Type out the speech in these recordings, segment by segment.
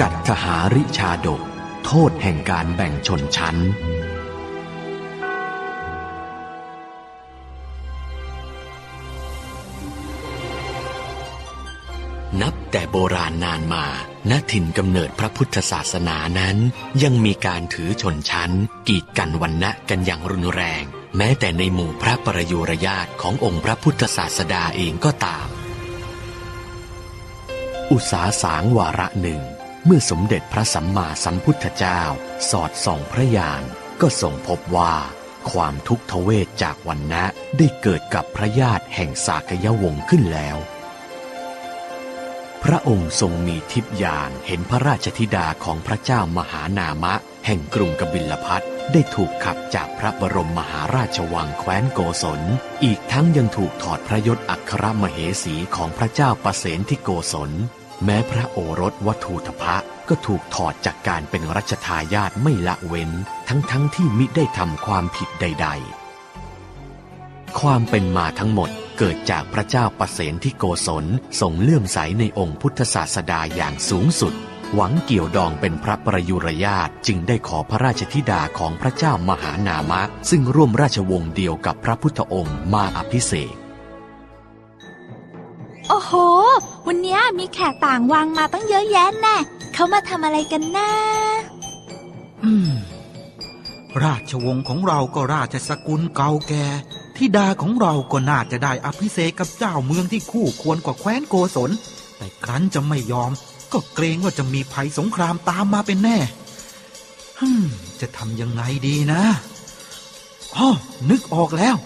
กัตถหาริชาดก โทษแห่งการแบ่งชนชั้น นับแต่โบราณนานมาณถิ่นกำเนิดพระพุทธศาสนานั้น ยังมีการถือชนชั้น กีดกันวันณะกันอย่างรุนแรง แม้แต่ในหมู่พระประยุรญาติขององค์พระพุทธศาสดาเองก็ตามอุสาสางวาระหนึ่ง เมื่อสมเด็จพระสัมมาสัมพุทธเจ้า สอดส่องพระญาณก็ทรงพบว่าความทุกขเวทจากวันนะได้เกิดกับพระญาติแห่งสากยวงศ์ขึ้นแล้ว พระองค์ทรงมีทิพยานเห็นพระราชธิดาของพระเจ้ามหานามะ แห่งกรุงกบิลพัทได้ถูกขับจากพระบรมมหาราชวังแคว้นโกศล อีกทั้งยังถูกถอดพระยศอัครมเหสีของพระเจ้าประเสนที่โกศล แม้พระโอรสวัตถุทพะก็ถูกถอดจากการเป็นรัชทายาทไม่ละเว้น ทั้งๆทที่มิได้ทำความผิดใด ๆ ความเป็นมาทั้งหมดเกิดจากพระเจ้าประเสนที่โกศลทรงเลื่อมใสในองค์พุทธศาสดาอย่างสูงสุด หวังเกี่ยวดองเป็นพระประยุรญาตจึงได้ขอพระราชธิดาของพระเจ้ามหานามะ ซึ่งร่วมราชวงศ์เดียวกับพระพุทธองค์มาอภิเษก โอ้โห วันนี้มีแขกต่างวังมาตั้งเยอะแยะแน่เขามาทำอะไรกันนะอืม ราชวงศ์ของเราก็ราชสกุลเก่าแก่ธิดาของเราก็น่าจะได้อภิเษกกับเจ้าเมืองที่คู่ควรกว่าแคว้นโกศล แต่ครั้นจะไม่ยอม ก็เกรงว่าจะมีภัยสงครามตามมาเป็นแน่จะทำยังไงดีนะอ๋อนึกออกแล้ว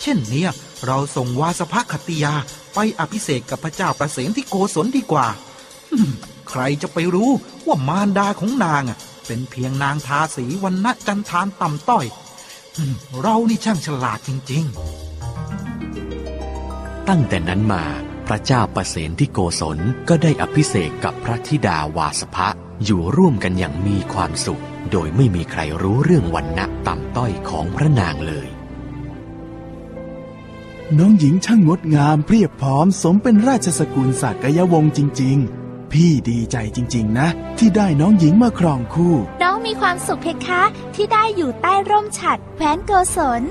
เช่นเนี้ยเราส่งวาสภคติยา ไปอภิเษกกับพระเจ้าประเสนที่โกศลดีกว่า ใครจะไปรู้ว่ามารดาของนางเป็นเพียงนางทาสีวันณะจันทานต่ำต้อย เรานี่ช่างฉลาดจริง ๆ ตั้งแต่นั้นมาพระเจ้าประเสนที่โกศลก็ได้อภิเษกกับพระธิดาวาสภะอยู่ร่วมกันอย่างมีความสุข โดยไม่มีใครรู้เรื่องวันณะต่ำต้อยของพระนางเลย น้องหญิงช่างงดงามเพรียบพร้อมสมเป็นราชสกุลสากยวงศ์จริง ๆ พี่ดีใจจริง ๆ นะ ที่ได้น้องหญิงมาครองคู่ น้องมีความสุขเพคะที่ได้อยู่ใต้ร่มฉัดแคว้นโกศล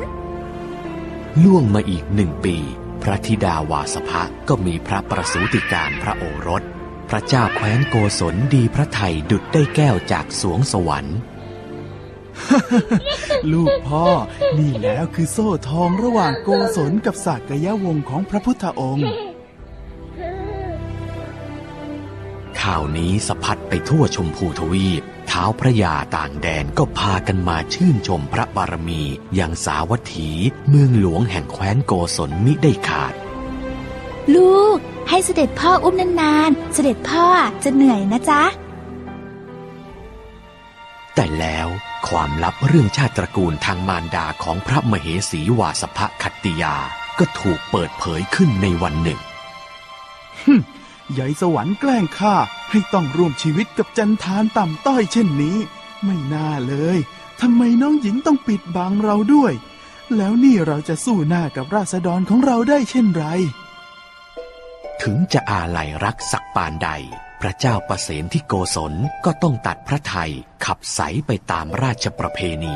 ล่วงมาอีกหนึ่งปี พระธิดาวาสภะก็มีพระประสูติการพระโอรส พระเจ้าแคว้นโกศลดีพระไทยดุดได้แก้วจากสวงสวรรค์ ลูกพ่อ นี่แล้วคือโซ่ทองระหว่างโกศลกับสากยวงศ์ของพระพุทธองค์ ข่าวนี้สะพัดไปทั่วชมพูทวีป เท้าพระยาต่างแดนก็พากันมาชื่นชมพระบารมีอย่างสาวัตถี เมืองหลวงแห่งแคว้นโกศลมิได้ขาด ลูกให้เสด็จพ่ออุ้มนานๆ เสด็จพ่อจะเหนื่อยนะจ๊ะ แต่แล้วความลับเรื่องชาติตระกูลทางมารดาของพระมเหสีวาสภคัตติยาก็ถูกเปิดเผยขึ้นในวันหนึ่งใหญ่สวรรค์แกล้งข้าให้ต้องร่วมชีวิตกับจันทานต่ำต้อยเช่นนี้ ไม่น่าเลยทำไมน้องหญิงต้องปิดบังเราด้วย แล้วนี่เราจะสู้หน้ากับราษฎรของเราได้เช่นไร ถึงจะอาลัยรักสักปานใด พระเจ้าประเสนที่โกศลก็ต้องตัดพระไทยขับใสไปตามราชประเพณี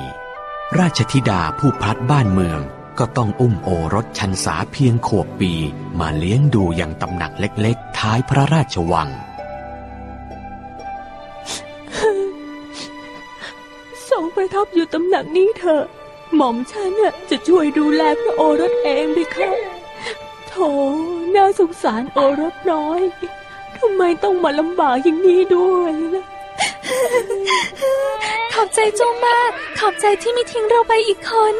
ราชธิดาผู้พัดบ้านเมือง ก็ต้องอุ้มโอรสชันษาเพียงขวบปีมาเลี้ยงดูอย่างตำหนักเล็กๆ ท้ายพระราชวัง ทรงประทับอยู่ตำหนักนี้เถอะ หม่อมฉันจะช่วยดูแลพระโอรสเองไปค่ะโถน่าสงสารโอรสน้อย ทำไมต้องมาลำบากอย่างนี้ด้วยล่ะขอบใจเจ้ามาก ขอบใจที่ไม่ทิ้งเราไปอีกคน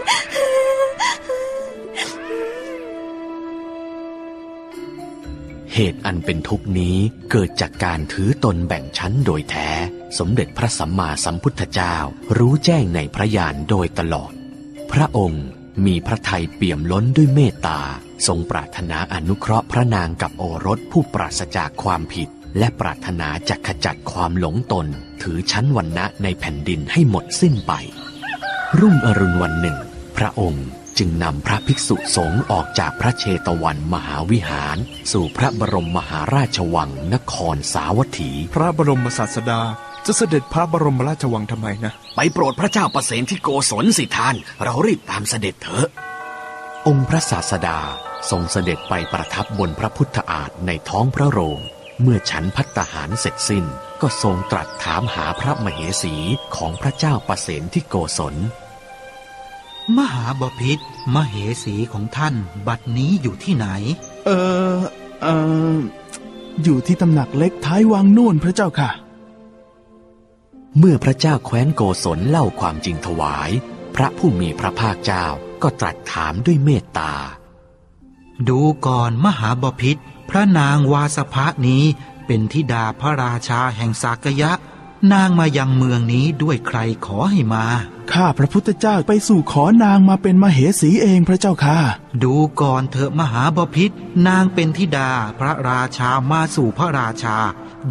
เหตุอันเป็นทุกข์นี้เกิดจากการถือตนแบ่งชั้นโดยแท้ สมเด็จพระสัมมาสัมพุทธเจ้ารู้แจ้งในพระญาณโดยตลอด พระองค์มีพระทัยเปี่ยมล้นด้วยเมตตา ทรงปรารถนาอนุเคราะห์พระนางกับโอรสผู้ปราศจากความผิด และปรารถนาจะขจัดความหลงตน ถือชั้นวันณะในแผ่นดินให้หมดสิ้นไป รุ่งอรุณวันหนึ่ง พระองค์จึงนำพระภิกษุสงฆ์ออกจากพระเชตวันมหาวิหาร สู่พระบรมมหาราชวังนครสาวัตถี พระบรมศาสดาจะเสด็จพระบรมราชวังทำไมนะ ไปโปรดพระเจ้าประเสนที่โกศลสิท่าน เรารีบตามเสด็จเถอะ องค์พระศาสดาทรงเสด็จไปประทับบนพระพุทธอาฏในท้องพระโรง เมื่อฉันพัตตาหารเสร็จสิ้น ก็ทรงตรัสถามหาพระมเหสีของพระเจ้าประเสนที่โกศล มหาบพิษมเหสีของท่านบัดนี้อยู่ที่ไหน เออเอออยู่ที่ตำหนักเล็กท้ายวังนู่นพระเจ้าค่ะ เมื่อพระเจ้าแคว้นโกศลเล่าความจริงถวาย พระผู้มีพระภาคเจ้า ก็ตรัสถามด้วยเมตตา ดูก่อนมหาบพิษพระนางวาสภะนี้เป็นธิดาพระราชาแห่งสากยะ นางมายังเมืองนี้ด้วยใครขอให้มา ข้าพระพุทธเจ้าไปสู่ขอนางมาเป็นมเหสีเองพระเจ้าค่ะ ดูก่อนเถอะมหาบพิษนางเป็นธิดาพระราชามาสู่พระราชา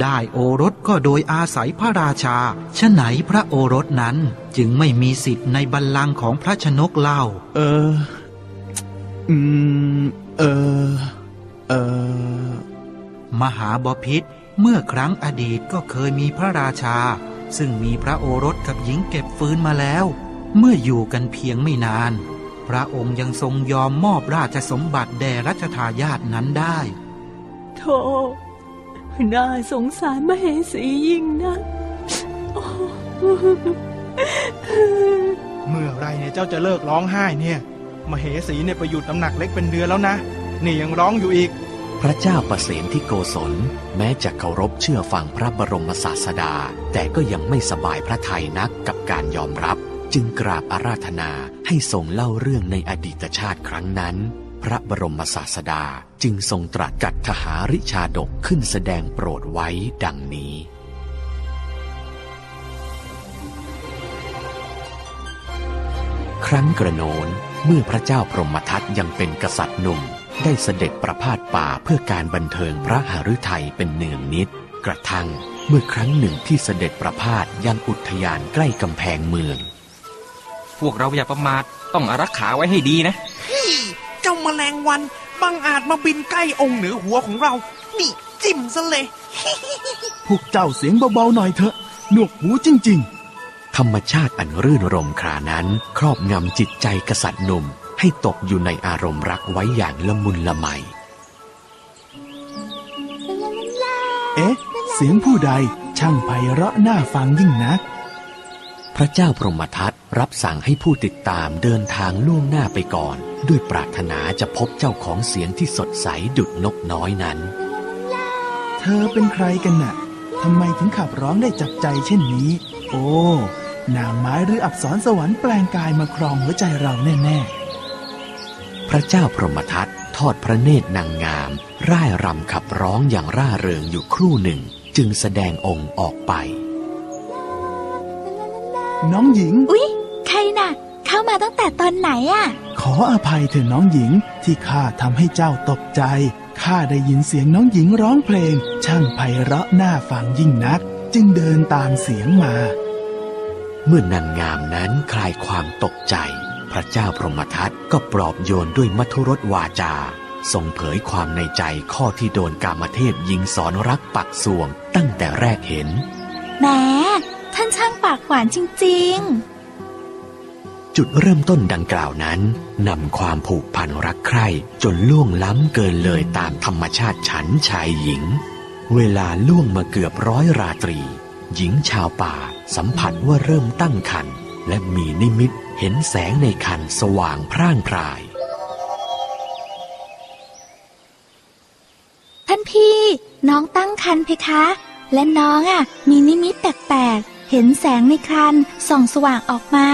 ได้โอรสก็โดยอาศัยพระราชาฉะไหนพระโอรสนั้นจึงไม่มีสิทธิ์ในบัลลังก์ของพระชนกเล่า เออ อืม เออ เออ มหาบพิษเมื่อครั้งอดีตก็เคยมีพระราชา ซึ่งมีพระโอรสกับหญิงเก็บฟื้นมาแล้ว เมื่ออยู่กันเพียงไม่นาน พระองค์ยังทรงยอมมอบราชสมบัติแด่รัชทายาทนั้นได้โธ่น่าสงสารมเหสียิ่งนะโอ้เมื่อไรเนี่ยเจ้าจะเลิกร้องไห้เนี่ย มเหสีเนี่ยไปอยู่ตำหนักเล็กเป็นเดือนแล้วนะ นี่ยังร้องอยู่อีก พระเจ้าประเสนที่โกศล แม้จะเคารพเชื่อฟังพระบรมศาสดา แต่ก็ยังไม่สบายพระทัยนักกับการยอมรับ จึงกราบอาราธนาให้ทรงเล่าเรื่องในอดีตชาติครั้งนั้น พระบรมศาสดาจึงทรงตรัสกัดทหาริชาดกขึ้นแสดงโปรดไว้ดังนี้ครั้งกระโน้นเมื่อพระเจ้าพรหมทัตยังเป็นกษัตริย์หนุ่ม ได้เสด็จประพาสป่าเพื่อการบันเทิงพระหฤทัยเป็นเนืองนิด กระทั่งเมื่อครั้งหนึ่งที่เสด็จประพาสยังอุทยานใกล้กำแพงเมือง พวกเราอย่าประมาทต้องอารักขาไว้ให้ดีนะเจ้าแมลงวันบังอาจมาบินใกล้องค์เหนือหัวของเรา นี่จิ้มซะเลยพวกเจ้าเสียงเบาๆหน่อยเถอะหนวกหูจริงธรรมชาติอันรื่นรมครานั้น ครอบงำจิตใจกษัตริย์หนุ่ม ให้ตกอยู่ในอารมณ์รักไว้อย่างละมุนละไมๆเอ๊ะ เสียงผู้ใดช่างไพเราะน่าฟังยิ่งนัก พระเจ้าพรหมทัตรับสั่งให้ผู้ติดตามเดินทางล่วงหน้าไปก่อน ด้วยปรารถนาจะพบเจ้าของเสียงที่สดใสดุดนกน้อยนั้น เธอเป็นใครกันน่ะทำไมถึงขับร้องได้จับใจเช่นนี้ โอ้นางไม้หรืออับสรสวรรค์แปลงกายมาครองหัวใจเราแน่ พระเจ้าพรหมทัตทอดพระเนตรนางงาม ร่ายรำขับร้องอย่างร่าเริงอยู่ครู่หนึ่ง จึงแสดงองค์ออกไปๆน้องหญิง อุ๊ย ใครน่ะ เข้ามาตั้งแต่ตอนไหนอะขออภัยเถอะน้องหญิงที่ข้าทำให้เจ้าตกใจข้าได้ยินเสียงน้องหญิงร้องเพลง ช่างไพเราะน่าฟังยิ่งนัก จึงเดินตามเสียงมา เมื่อนางงามนั้นคลายความตกใจ พระเจ้าพรหมทัตก็ปลอบโยนด้วยมัทุรสวาจาทรงเผยความในใจข้อที่โดนกามเทพยิงสอนรักปักสวงตั้งแต่แรกเห็นแหมท่านช่างปากหวานจริงจุดเริ่มต้นดังกล่าวนั้นนำความผูกพันรักใคร่จนล่วงล้ำเกินเลยตามธรรมชาติฉันชายหญิง เวลาล่วงมาเกือบร้อยราตรี หญิงชาวป่าสัมผัสว่าเริ่มตั้งคันและมีนิมิต เห็นแสงในคันสว่างพร่างพรายๆท่านพี่น้องตั้งครรภ์เพคะ และน้องอะ มีนิมิตแปลกๆ เห็นแสงในครันส่องสว่างออกมา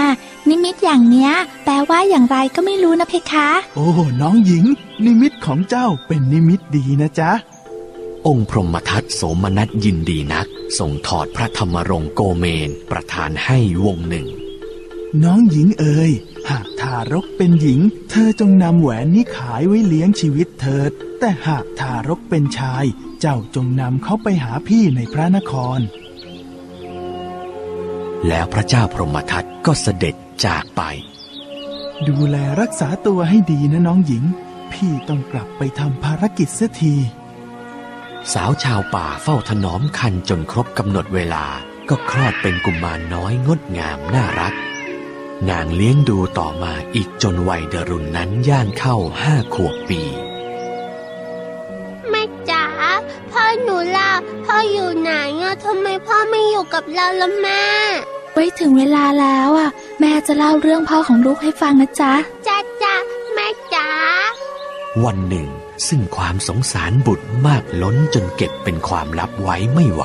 นิมิตอย่างเนี้ย แปลว่าอย่างไรก็ไม่รู้นะเพคะ โอ้ น้องหญิง นิมิตของเจ้าเป็นนิมิตดีนะจ๊ะองค์พรหมทัตโสมนัสยินดีนักส่งถอดพระธรรมรงค์โกเมนประทานให้วงหนึ่ง น้องหญิงเอ๋ยหากทารกเป็นหญิง เธอจงนำแหวนนี้ขายไว้เลี้ยงชีวิตเถิด แต่หากทารกเป็นชาย เจ้าจงนำเขาไปหาพี่ในพระนคร แล้วพระเจ้าพรหมทัตก็เสด็จจากไป ดูแลรักษาตัวให้ดีนะน้องหญิง พี่ต้องกลับไปทำภารกิจเสียทีสาวชาวป่าเฝ้าถนอมคันจนครบกำหนดเวลาก็คลอดเป็นกุมารน้อยงดงามน่ารัก นางเลี้ยงดูต่อมาอีกจนวัยเดรุนนั้นย่างเข้าห้าขวบปีแม่จ๋าพ่อหนูล่ะพ่ออยู่ไหนอะทำไมพ่อไม่อยู่กับเราล่ะแม่ไว้ถึงเวลาแล้วอะ แม่จะเล่าเรื่องพ่อของลูกให้ฟังนะจ๊ะจ้าจ้าแม่จ๋าวันหนึ่งซึ่งความสงสารบุตรมากล้นจนเก็บเป็นความลับไว้ไม่ไหว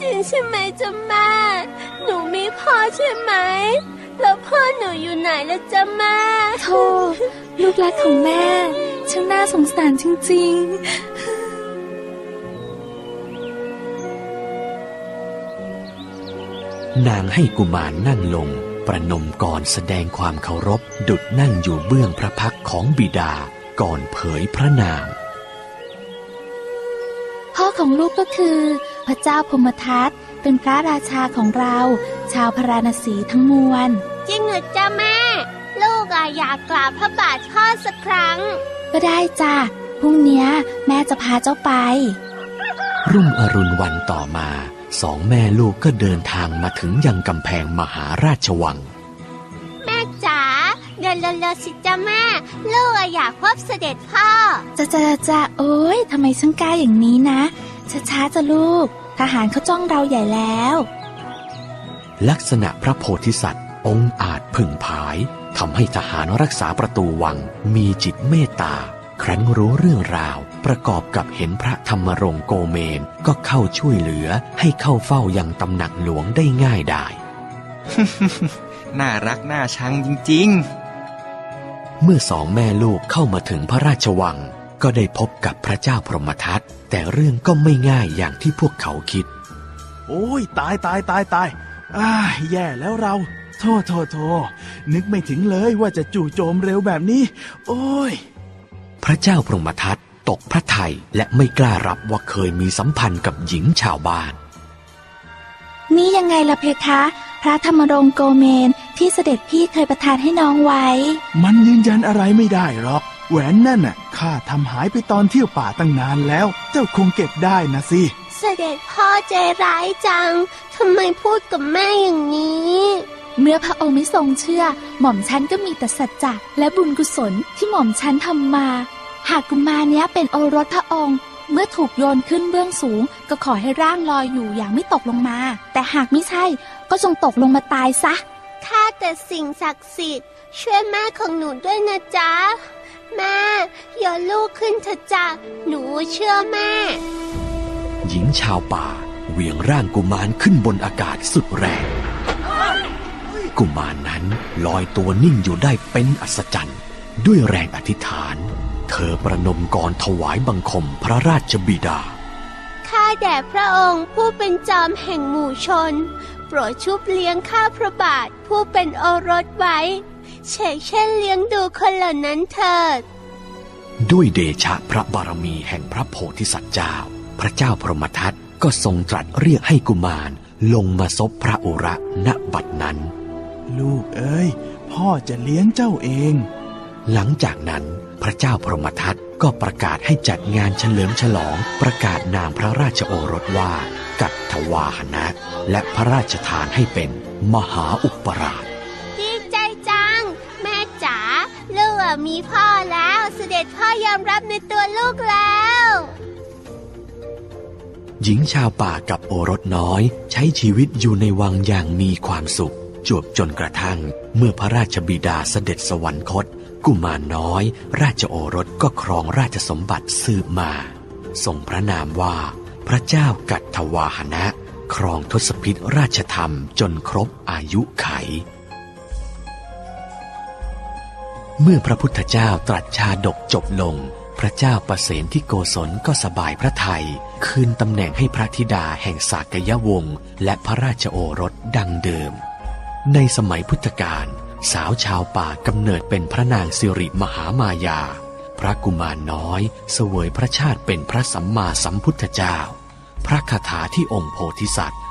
จริงใช่ไหมจ๊ะแม่ หนูมีพ่อใช่ไหม แล้วพ่อหนูอยู่ไหนละจ๊ะแม่โธ่ลูกรักของแม่ ช่างน่าสงสารจริงนางให้กุมารนั่งลง ประนมก่อนแสดงความเคารพ ดุดนั่งอยู่เบื้องพระพักตร์ของบิดาก่อนเผยพระนามๆพ่อของลูกก็คือ พระเจ้าพรหมทัตเป็นพระราชาของเรา ชาวพาราณสีทั้งมวล จริงเหรอจ๊ะแม่ ลูกอะอยากกราบพระบาทพ่อสักครั้ง ก็ได้จ้ะพรุ่งเนี้ยแม่จะพาเจ้าไป รุ่งอรุณวันต่อมาสองแม่ลูกก็เดินทางมาถึงยังกำแพงมหาราชวัง แม่จ๋าเดินเร็วๆสิจ๊ะแม่ ลูกอะอยากพบเสด็จพ่อ จะจะจะโอ๊ยทำไมช่างกล้าอย่างนี้นะ ช้าๆจะลูก ทหารเขาจ้องเราใหญ่แล้ว ลักษณะพระโพธิสัตว์ องค์อาจผึ่งผายทำให้ทหารรักษาประตูวังมีจิตเมตตา ครั้นรู้เรื่องราว ประกอบกับเห็นพระธรรมรงค์โกเมนก็เข้าช่วยเหลือให้เข้าเฝ้ายังตำหนักหลวงได้ง่ายได้น่ารักน่าชังจริงเมื่อสองแม่ลูกเข้ามาถึงพระราชวัง ก็ได้พบกับพระเจ้าพรหมทัตแต่เรื่องก็ไม่ง่ายอย่างที่พวกเขาคิด โอ้ยตายตายตายตายอ้ายแย่แล้วเรา โทษโทษโทษนึกไม่ถึงเลยว่าจะจู่โจมเร็วแบบนี้ โอ้ย พระเจ้าพรหมทัตตกพระทัยและไม่กล้ารับว่าเคยมีสัมพันธ์กับหญิงชาวบ้าน นี่ยังไงล่ะเพคะ พระธรรมรงค์โกเมนที่เสด็จพี่เคยประทานให้น้องไว้ มันยืนยันอะไรไม่ได้หรอก แหวนนั่นน่ะข้าทำหายไปตอนเที่ยวป่าตั้งนานแล้ว เจ้าคงเก็บได้นะสิ เสด็จพ่อใจร้ายจัง ทำไมพูดกับแม่อย่างนี้ เมื่อพระองค์ไม่ทรงเชื่อ หม่อมฉันก็มีแต่สัจจะและบุญกุศลที่หม่อมฉันทำมา หากกุมารเนี้ยเป็นโอรสพระองค์เมื่อถูกโยนขึ้นเบื้องสูง ก็ขอให้ร่างลอยอยู่อย่างไม่ตกลงมา แต่หากไม่ใช่ก็จงตกลงมาตายซะข้าแต่สิ่งศักดิ์สิทธิ์ช่วยแม่ของหนูด้วยนะจ๊ะ แม่อย่าลูกขึ้นเถอะจ้ะหนูเชื่อแม่ หญิงชาวป่าเหวี่ยงร่างกุมารขึ้นบนอากาศสุดแรง กุมารนั้นลอยตัวนิ่งอยู่ได้เป็นอัศจรรย์ ด้วยแรงอธิษฐาน เธอประนมกรถวายบังคมพระราชบิดา ข้าแด่พระองค์ผู้เป็นจอมแห่งหมู่ชน โปรดชุบเลี้ยงข้าพระบาทผู้เป็นโอรสไว้เฉกเช่นเลี้ยงดูคนเหล่านั้นเถิด ด้วยเดชะพระบารมีแห่งพระโพธิสัตว์เจ้า พระเจ้าพรหมทัตก็ทรงตรัสเรียกให้กุมารลงมาซบพระอุระณบัดนั้น ลูกเอ้ย พ่อจะเลี้ยงเจ้าเอง หลังจากนั้นพระเจ้าพรหมทัตก็ประกาศให้จัดงานเฉลิมฉลอง ประกาศนามพระราชโอรสว่า กัตถวาหนะ และพระราชทานให้เป็นมหาอุปราช มีพ่อแล้วเสด็จพ่อยอมรับในตัวลูกแล้ว หญิงชาวป่ากับโอรสน้อย ใช้ชีวิตอยู่ในวังอย่างมีความสุข จวบจนกระทั่ง เมื่อพระราชบิดาเสด็จสวรรคต กุมารน้อย ราชโอรสก็ครองราชสมบัติสืบมาทรงพระนามว่า พระเจ้ากัตถวาหนะ ครองทศพิธราชธรรมจนครบอายุไข เมื่อพระพุทธเจ้าตรัสชาดกจบลง พระเจ้าประเสนที่โกศลก็สบายพระทัยคืนตำแหน่งให้พระธิดาแห่งสากยวงศ์และพระราชโอรสดังเดิม ในสมัยพุทธกาลสาวชาวป่ากำเนิดเป็นพระนางสิริมหามายา พระกุมารน้อยเสวยพระชาติเป็นพระสัมมาสัมพุทธเจ้า พระคาถาที่องค์โพธิสัตว์